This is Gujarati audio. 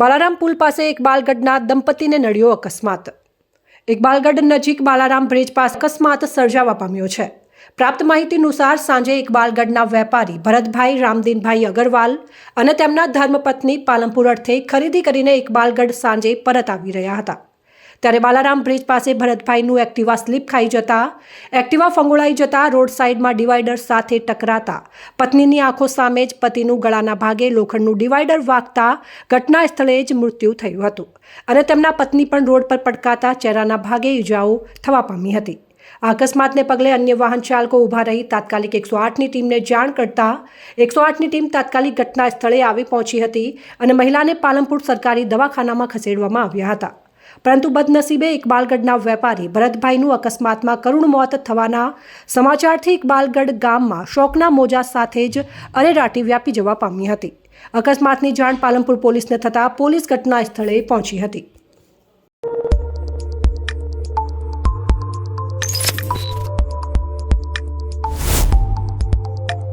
બાલારામ પુલ પાસે ઇકબાલગઢના દંપતીને નડ્યો અકસ્માત. ઇકબાલગઢ નજીક બાલારામ બ્રિજ પાસે અકસ્માત સર્જાવા પામ્યો છે. પ્રાપ્ત માહિતી અનુસાર સાંજે ઇકબાલગઢના વેપારી ભરતભાઈ, રામદીનભાઈ અગરવાલ અને તેમના ધર્મપત્ની પાલનપુર અર્થે ખરીદી કરીને ઇકબાલગઢ સાંજે પરત આવી રહ્યા હતા. ત્યારે બાલારામ બ્રિજ પાસે ભરતભાઈનું એક્ટિવા સ્લીપ ખાઈ જતા, એક્ટિવા ફંગોળાઈ જતા રોડ સાઈડમાં ડિવાઈડર સાથે ટકરાતા. પત્નીની આંખો સામે જ પતિનું ગળાના ભાગે લોખંડનું ડિવાઈડર વાગતા ઘટના સ્થળે જ મૃત્યુ થયું હતું. અને તેમના પત્ની પણ રોડ પર પડકાતા ચહેરાના ભાગે ઈજાઓ થવા પામી હતી. અકસ્માતને પગલે અન્ય વાહન ચાલકો ઊભા રહી તાત્કાલિક એકસો આઠની ટીમને જાણ કરતા એકસો આઠની ટીમ તાત્કાલિક ઘટના સ્થળે આવી પહોંચી હતી અને મહિલાને પાલનપુર સરકારી દવાખાનામાં ખસેડવામાં આવ્યા હતા. પરંતુ બદનસીબે ઇકબાલગઢના વેપારી ભરતભાઈનું અકસ્માતમાં કરુણ મોત થવાના સમાચારથી ઇકબાલગઢ ગામમાં શોકના મોજા સાથે જ અરેરાટી વ્યાપી જવા પામી હતી. અકસ્માતની જાણ પાલનપુર પોલીસને થતાં પોલીસ ઘટના સ્થળે પહોંચી હતી.